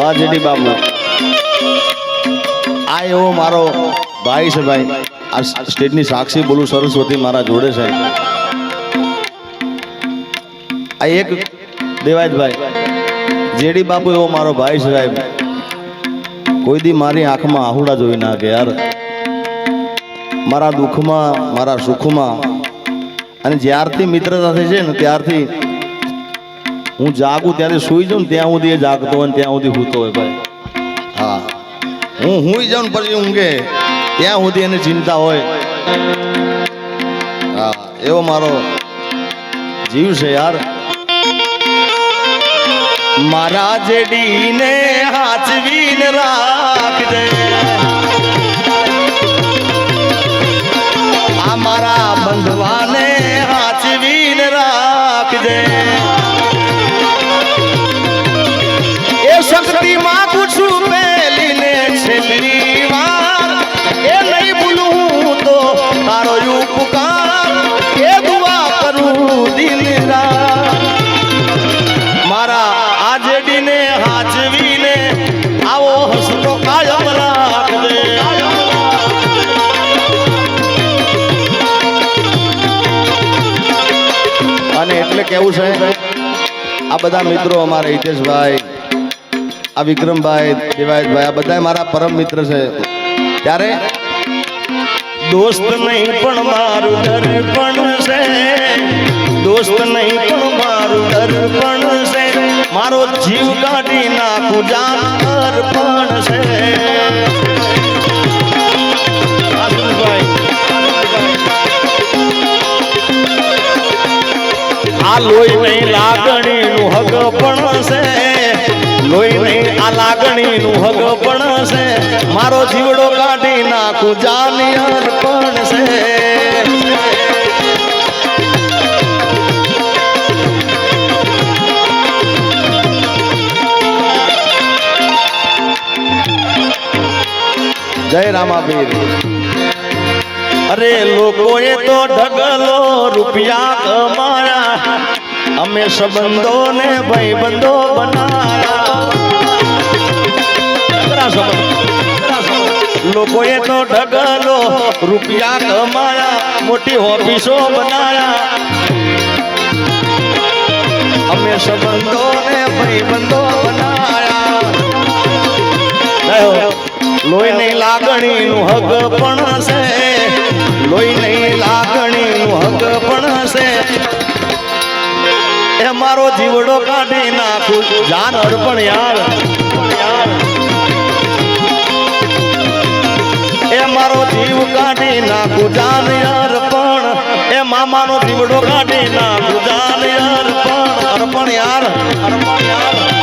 વાહ જેડી બાબુ આ એવો મારો ભાઈ છે ભાઈ. આ સ્ટેટની સાક્ષી બોલું સરસ્વતી મારા જોડે છે. આ એક દેવાયતભાઈ. જેડી બાપુ એવો મારો ભાઈ છે સાહેબ. કોઈ દી મારી આંખમાં આહુડા જોઈ નાખે યાર. મારા દુઃખમાં, મારા સુખમાં. અને જ્યારથી મિત્રતા થઈ છે ને ત્યારથી હું જાગું ત્યારે સુઈ જાઉં ત્યાં સુધી એ જાગતો હોય ત્યાં સુધી સૂતો હોય ભાઈ. હા. હું હુંય જાઉં પછી ઊંઘે, ત્યાં સુધી એની ચિંતા હોય. હા, એવો મારો જીવ છે યાર. મારા જેડીને હાચવીને રાખજે. આ મારા બંધવાને હાચવીને રાખજે. એ કેવું છે? આ બધા મિત્રો અમારા હિતેશભાઈ, આ વિક્રમભાઈ, દેવાયતભાઈ, આ બધા મારા પરમ મિત્ર છે. ત્યારે દોસ્ત નહીં પણ મારું દર્પણ છે. દોસ્ત નહીં પણ મારું દર્પણ છે. મારો જીવ કાઢી નાખું, જાન અર્પણ છે. આ લોહી નહીં લાગણીનું હગ પણ છે લોહી નહીં આ લાગણીનું હગ પણ છે મારો જીવડો કાઢી નાખું, જાની અર્પણ છે. જય રામાબીર અરે લોકોએ તો ઢગલો રૂપિયા કમાયા. અમે સંબંધોને ભાઈબંધો બનાયા. સંબંધ, લોકોએ તો ઢગલો રૂપિયા કમાયા. મોટી ઓફિસો બનાયા. અમે સંબંધોને ભાઈબંધો બનાયા. લોહીની લાગણીનું હગ પણ છે લોહીની લાગણીનું હગ પણ હશે. એ મારો જીવડો કાઢી નાખું. જાન અર્પણ યાર. એ મારો જીવ કાઢી નાખું. જાન અર્પણ એ મામાનો જીવડો કાઢી નાખું. જાન અર્પણ અર્પણ યાર અર્પણ યાર.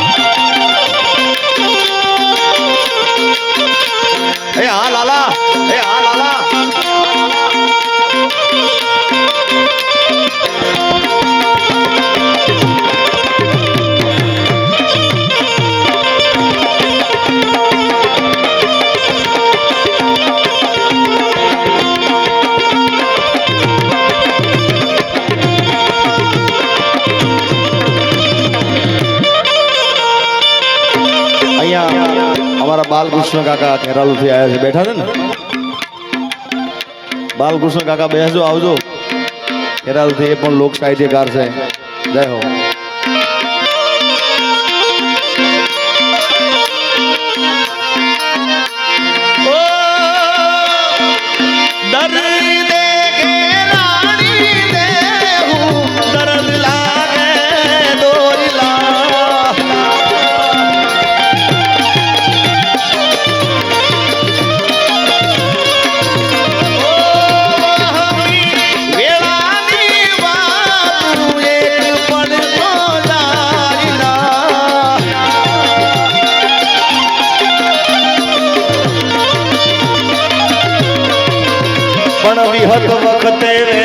બાલકૃષ્ણ કાકા ખેરાલુથી આવ્યા છે. બેઠા છે ને? બાલકૃષ્ણ કાકા બેસજો, આવજો. ખેરાલુથી એ પણ લોક સાહિત્યકાર છે. જય હો. பத்தேவே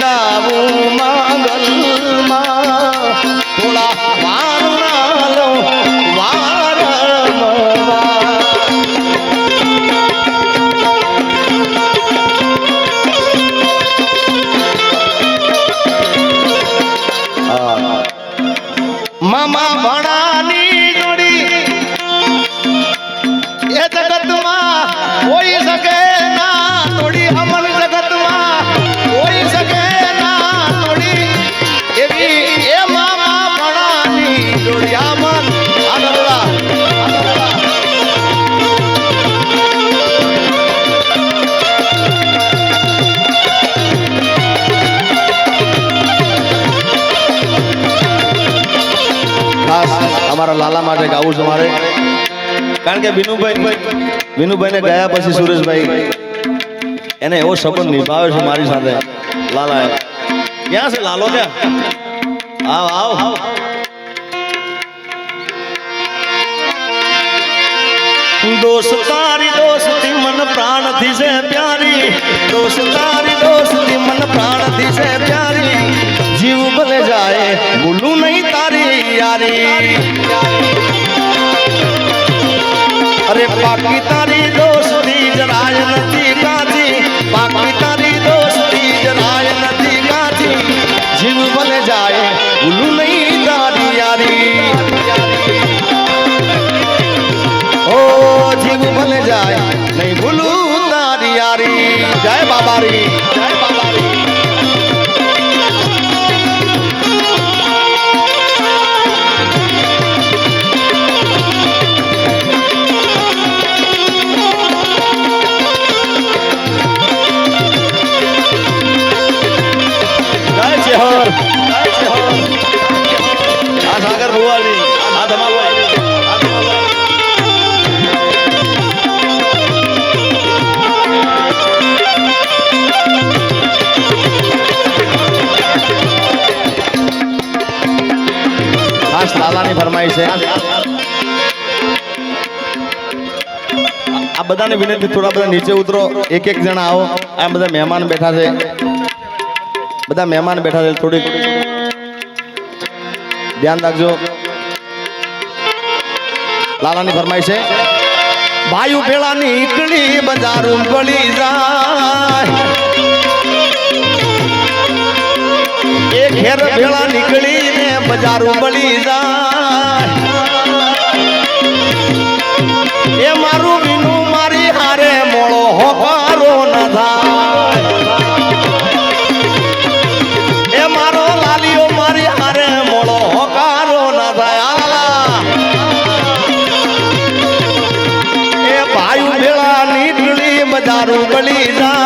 ना वो मांगल माँ थोड़ा માટે ગાવું છે મારે. કારણ કે વિનુભાઈ વિનુભાઈને ગયા પછી સુરેશભાઈ એને એવો સંબંધ નિભાવે છે મારી સાથે. લાલા ક્યાં છે લાલો ક્યાં આવ આવ. દોસ્તી મન પ્રાણથી છે પ્યારી. દોસ્તારી દોસ્તી મન પ્રાણથી છે પ્યારી. જીવ ભલે જાય, ભૂલું નહીં તારી યારી અરે બાકી તારી દોસ્તી જરાય ખાસ લાલાની ફરમાઈ છે. આ બધાને વિનંતી, થોડા બધા નીચે ઉતરો એક એક જણા આવો. આ બધા મહેમાન બેઠા છે. બધા મહેમાન બેઠા છે, થોડીક ધ્યાન રાખજો. લાલાની ફરમાઈ છે. ભાઈ ભેળા નીકળી બજારું પડી જાય. એ ઘેર ભેળા નીકળીને બજારું બળી જાય. એ મારું વિનું મારી હારે મોળો હોપારો ન થાય. એ મારો લાલીઓ મારી હારે મોળો હોકારો ન થાય. એ ભાઈ ભેળા નીકળી બજારું બળી જાય.